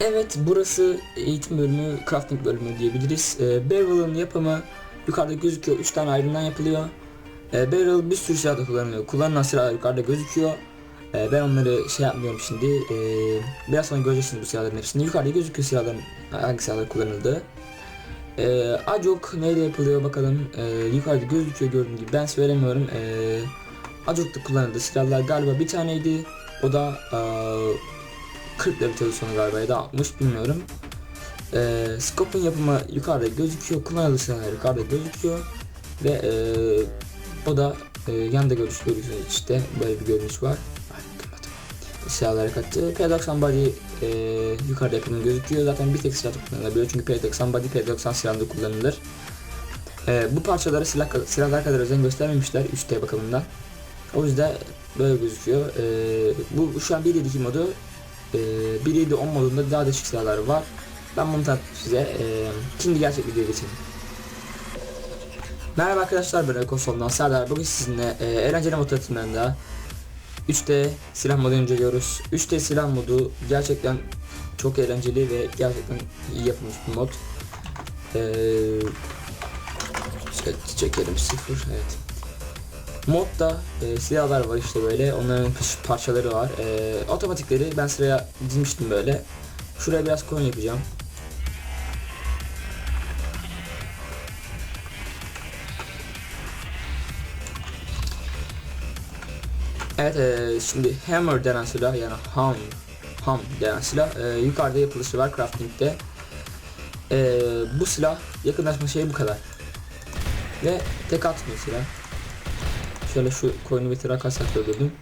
Evet burası eğitim bölümü, crafting bölümü diyebiliriz. E, Barrel'ın yapımı yukarıda gözüküyor. 3 tane ayrımdan yapılıyor. E, Barrel bir sürü silahda kullanılıyor. Kullanılan silahlar yukarıda gözüküyor. E, ben onları şey yapmıyorum şimdi. E, biraz sonra göreceksiniz bu silahların hepsini. Yukarıda gözüküyor silahların hangi silahlar kullanıldığı. E, Acok neyle yapılıyor bakalım. E, yukarıda gözüküyor gördüğünüz gibi. Ben söylemiyorum. E, Acok'ta kullanıldığı silahlar galiba bir taneydi. O da e, 40 level sonu galiba ya da 60 bilmiyorum. Ee, Scope'un yapımı yukarıda gözüküyor. Kullanılı silahlar yukarıda gözüküyor. Ve ee, o da ee, yanında görüş görüyorsunuz işte böyle bir görünüş var. Silahları kattı. P90 body ee, yukarıda yapımı gözüküyor. Zaten bir tek silah kullanılabiliyor. Çünkü P90 body P90 silahında kullanılır. Ee, bu parçalara silah, silahlar kadar özen göstermemişler 3D bakımından. O yüzden böyle gözüküyor. Ee, bu şu an 1.7.2 modu e, 1.7 10 modunda daha değişik silahlar var. Ben bunu tanıttım size. E, şimdi gerçek videoya geçelim. Merhaba arkadaşlar ben Ekoson'dan Serdar. Bugün sizinle e, eğlenceli mod tanıtımlarında 3D silah modu inceliyoruz. 3D silah modu gerçekten çok eğlenceli ve gerçekten iyi yapılmış bir mod. E, şöyle çekelim sıfır evet. Modda e, silahlar var işte böyle. Onların par- parçaları var. E, otomatikleri ben sıraya dizmiştim böyle. Şuraya biraz coin yapacağım. Evet e, şimdi hammer denen silah yani ham ham denen silah e, yukarıda yapılışı var crafting'de. E, bu silah yakınlaşma şeyi bu kadar. Ve tek atmıyor silah. Şöyle şu coin'i bir kaç saklı öldürdüm.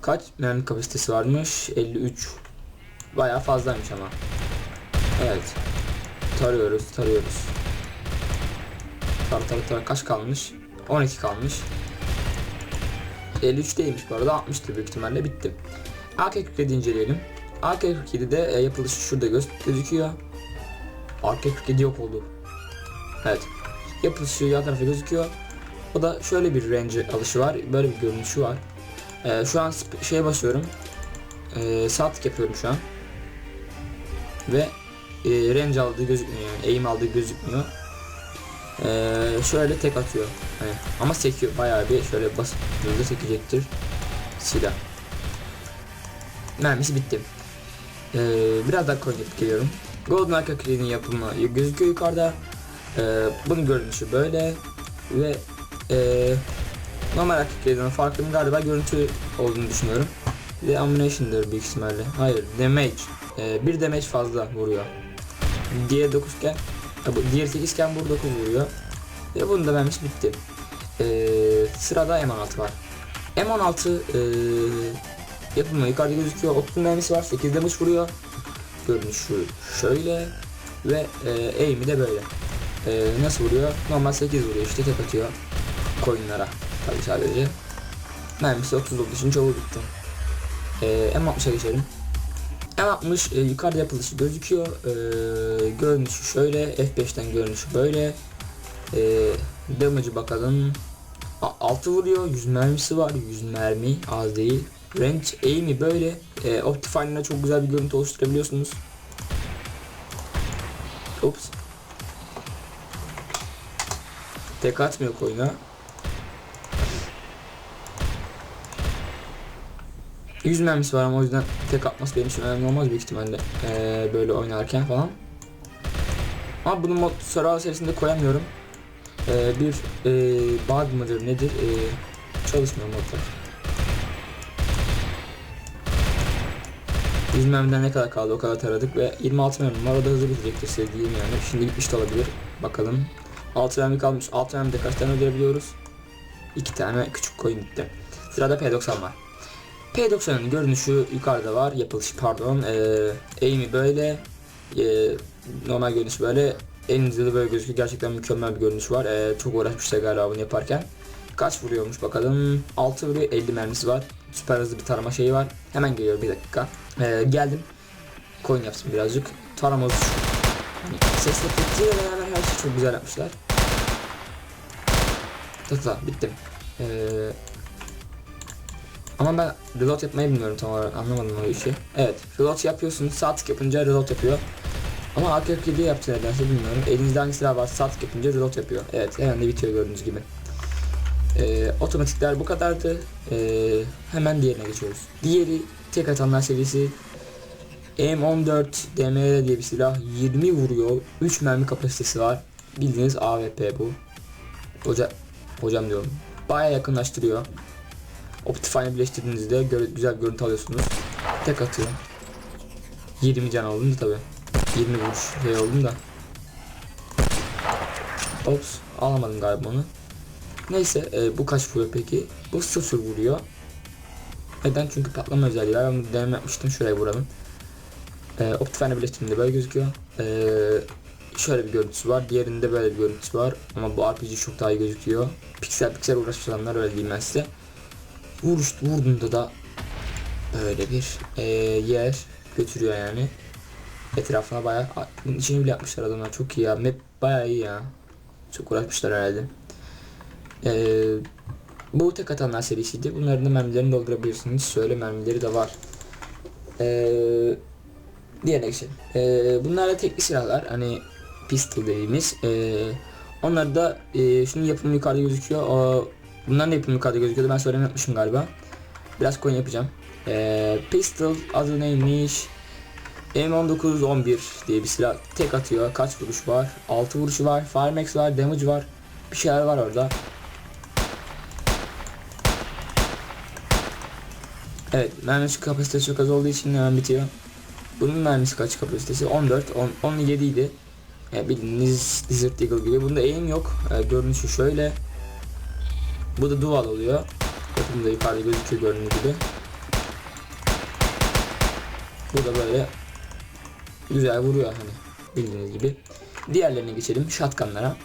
Kaç mermi kapasitesi varmış? 53. Bayağı fazlaymış ama. Evet. Tarıyoruz, tarıyoruz. Tar tar tar kaç kalmış? 12 kalmış. 53 değilmiş bu arada 60'tır büyük ihtimalle bitti. AK-47 inceleyelim. AK-47'de e, yapılışı şurada göz gözüküyor. AK-47 yok oldu. Evet. Yapılışı yan tarafa gözüküyor. O da şöyle bir range alışı var. Böyle bir görünüşü var. Ee, şu an şeye basıyorum. Ee, sağ yapıyorum şu an. Ve e, range aldığı gözükmüyor yani. Aim aldığı gözükmüyor. Ee, şöyle tek atıyor. Hani, ama sekiyor bayağı bir şöyle basıp hızlı sekecektir. Silah. Mermisi bitti. Ee, biraz daha yapıp geliyorum. Golden Arca Clean'in yapımı gözüküyor yukarıda. Ee, bunun görünüşü böyle. Ve ee, normal erkeklerden farkının galiba görüntü olduğunu düşünüyorum. De ammunition'dır büyük ihtimalle. Hayır, damage. Ee, bir damage fazla vuruyor. Diğer 9 iken, diğer 8 iken bu 9 vuruyor. Ve bunun da mermisi bitti. Ee, sırada M16 var. M16 ee, yapımı yukarıda gözüküyor. 30 mermisi var. 8 damage vuruyor. Görünüşü şöyle. Ve ee, aim'i de böyle. Ee, nasıl vuruyor? Normal 8 vuruyor işte tek atıyor coinlara tabi sadece. Mermisi 30 olduğu için çoğu bitti. Ee, M60'a geçelim. M60 e, yukarıda yapılışı gözüküyor. Ee, görünüşü şöyle. F5'ten görünüşü böyle. Ee, damage'ı bakalım. A- 6 vuruyor. 100 mermisi var. 100 mermi az değil. Range aim'i böyle. Ee, Optifine'la çok güzel bir görüntü oluşturabiliyorsunuz. Ops. Tek atmıyor coin'a. 100 mermisi var ama o yüzden tek atması benim için önemli olmaz büyük ihtimalle ee, böyle oynarken falan. Ama bunu mod Survival serisinde koyamıyorum. Ee, bir e, bug mıdır nedir e, çalışmıyor modlar. 100 mermiden ne kadar kaldı o kadar taradık ve 26 mermim var o da hızlı bitecektir sevdiğim yani. Şimdi bitmiş de olabilir. Bakalım. 6 mermi kalmış. 6 mermide kaç tane öldürebiliyoruz? 2 tane küçük coin bitti. Sırada P90 var. P90'ın görünüşü yukarıda var. Yapılışı pardon. Ee, aim'i böyle. Ee, normal görünüş böyle. Elinizde de böyle gözüküyor. Gerçekten mükemmel bir görünüş var. Ee, çok uğraşmışlar galiba bunu yaparken. Kaç vuruyormuş bakalım. 6 vuruyor. 50 mermisi var. Süper hızlı bir tarama şeyi var. Hemen geliyor bir dakika. Ee, geldim. Coin yapsın birazcık. Tarama Hani ses efektiyle beraber her şeyi çok güzel yapmışlar. Tata bittim. Ee, ama ben reload yapmayı bilmiyorum tam olarak anlamadım o işi. Evet reload yapıyorsunuz sağ tık yapınca reload yapıyor. Ama AK-47 yaptı nedense bilmiyorum. Elinizde hangi silah varsa sağ tık yapınca reload yapıyor. Evet hemen de bitiyor gördüğünüz gibi. Ee, otomatikler bu kadardı. Ee, hemen diğerine geçiyoruz. Diğeri tek atanlar serisi M14 DMR diye bir silah 20 vuruyor 3 mermi kapasitesi var bildiğiniz AWP bu Hoca, hocam diyorum baya yakınlaştırıyor Optifine'ı birleştirdiğinizde gö- güzel görüntü alıyorsunuz tek atıyor 20 can oldum da tabi 20 vuruş şey oldum da Ops alamadım galiba onu Neyse e, bu kaç vuruyor peki bu 0 vuruyor neden? Çünkü patlama özelliği var. Ben bunu deneme yapmıştım. Şuraya vuralım. Ee, Optifine'ı birleştirdiğinde böyle gözüküyor. Ee, şöyle bir görüntüsü var. Diğerinde böyle bir görüntüsü var. Ama bu RPG çok daha iyi gözüküyor. Piksel piksel uğraşanlar öyle diyeyim ben size. Vuruş, vurduğunda da böyle bir ee, yer götürüyor yani. Etrafına bayağı bunun içini bile yapmışlar adamlar çok iyi ya. Map bayağı iyi ya. Çok uğraşmışlar herhalde. Ee, bu tek atanlar serisiydi. Bunların da mermilerini doldurabilirsiniz. Şöyle mermileri de var. Ee, diğerine geçelim. Ee, bunlar da tekli silahlar. Hani pistol dediğimiz. Ee, onlar da e, şunun yapımı yukarıda gözüküyor. O, bunların da yapımı yukarıda gözüküyordu. Ben söyleme yapmışım galiba. Biraz coin yapacağım. Ee, pistol adı neymiş? M1911 diye bir silah tek atıyor. Kaç vuruş var? 6 vuruşu var. Firemax var. Damage var. Bir şeyler var orada. Evet, mermisi kapasitesi çok az olduğu için hemen bitiyor. Bunun mermisi kaç kapasitesi? 14, 10, 17 idi. E, bildiğiniz Desert Eagle gibi. Bunda aim yok. E, görünüşü şöyle. Bu da dual oluyor. Bakın da yukarıda gözüküyor gördüğünüz gibi. Bu da böyle güzel vuruyor hani bildiğiniz gibi. Diğerlerine geçelim. Shotgunlara.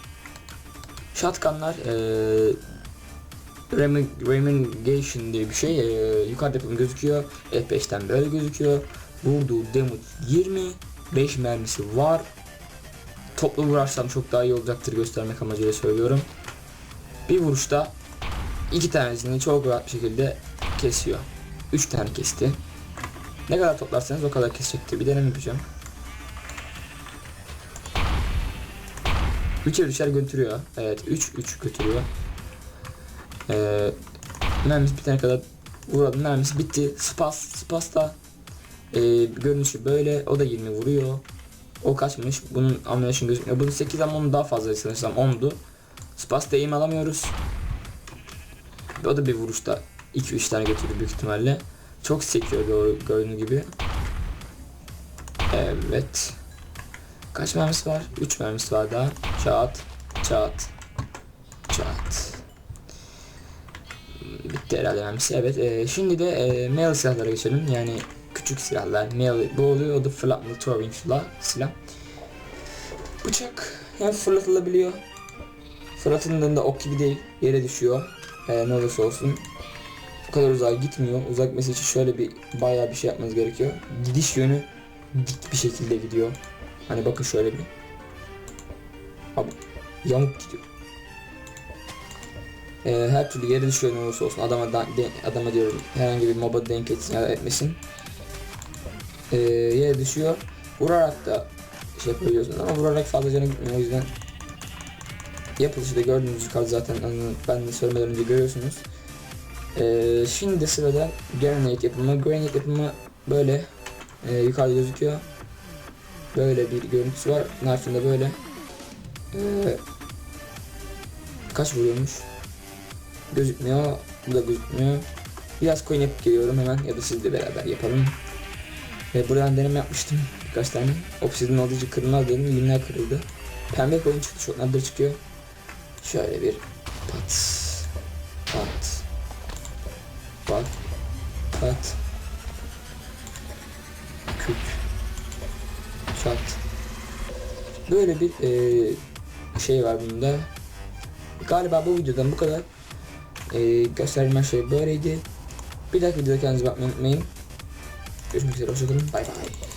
Shotgunlar eee Remigration diye bir şey e, yukarıda gözüküyor. F5'ten böyle gözüküyor. Vurduğu damage 20. 5 mermisi var. Toplu vurarsam çok daha iyi olacaktır göstermek amacıyla söylüyorum. Bir vuruşta iki tanesini çok rahat bir şekilde kesiyor. 3 tane kesti. Ne kadar toplarsanız o kadar kesecektir. Bir deneme yapacağım. Üçer üçer götürüyor. Evet 3 3 götürüyor. Ee, mermisi bitene kadar vuralım. Mermisi bitti. Spas, Spas da e, görünüşü böyle. O da 20 vuruyor. O kaçmış. Bunun ammunition gözükmüyor. Bunun 8 ama onun daha fazla sanırsam 10'du. Spas da aim alamıyoruz. O da bir vuruşta 2-3 tane götürdü büyük ihtimalle. Çok sekiyor doğru gördüğünüz gibi. Evet. Kaç mermisi var? 3 mermisi var daha. Çat, çat, çat. Bitti herhalde mermisi. Evet. E, şimdi de e, melee silahlara geçelim. Yani küçük silahlar. Melee bu oluyor. O da flatlı throwing silah. silah. Bıçak yani fırlatılabiliyor. Fırlatıldığında ok gibi değil. Yere düşüyor. E, ne olursa olsun. O kadar uzağa gitmiyor. Uzak gitmesi için şöyle bir bayağı bir şey yapmanız gerekiyor. Gidiş yönü dik bir şekilde gidiyor. Hani bakın şöyle bir. Abi yamuk gidiyor. Ee, her türlü yere düşüyor ne olursa olsun adama da, de, adama diyorum herhangi bir moba denk etsin ya da etmesin. Ee, yere düşüyor. Vurarak da şey yapabiliyorsunuz ama vurarak fazla canı gitmiyor o yüzden yapılışı da gördüğünüz yukarıda zaten hani ben de söylemeden önce görüyorsunuz. Ee, şimdi sırada granite yapımı. Granite yapımı böyle e, yukarıda gözüküyor. Böyle bir görüntüsü var. Knife'ın böyle. Ee, kaç vuruyormuş? Gözükmüyor. Bu da gözükmüyor. Biraz coin yapıp geliyorum hemen ya da siz de beraber yapalım. Ve buradan deneme yapmıştım birkaç tane. Obsidian alıcı kırılmaz dedim. Yünler kırıldı. Pembe coin çıktı. Çok nadir çıkıyor. Şöyle bir pat pat pat pat. Küp çat. Böyle bir e, şey var bunda. Galiba bu videodan bu kadar. E, gösterdiğim şey böyleydi. Bir dahaki videoda kendinize bakmayı unutmayın. Görüşmek üzere hoşçakalın bay bay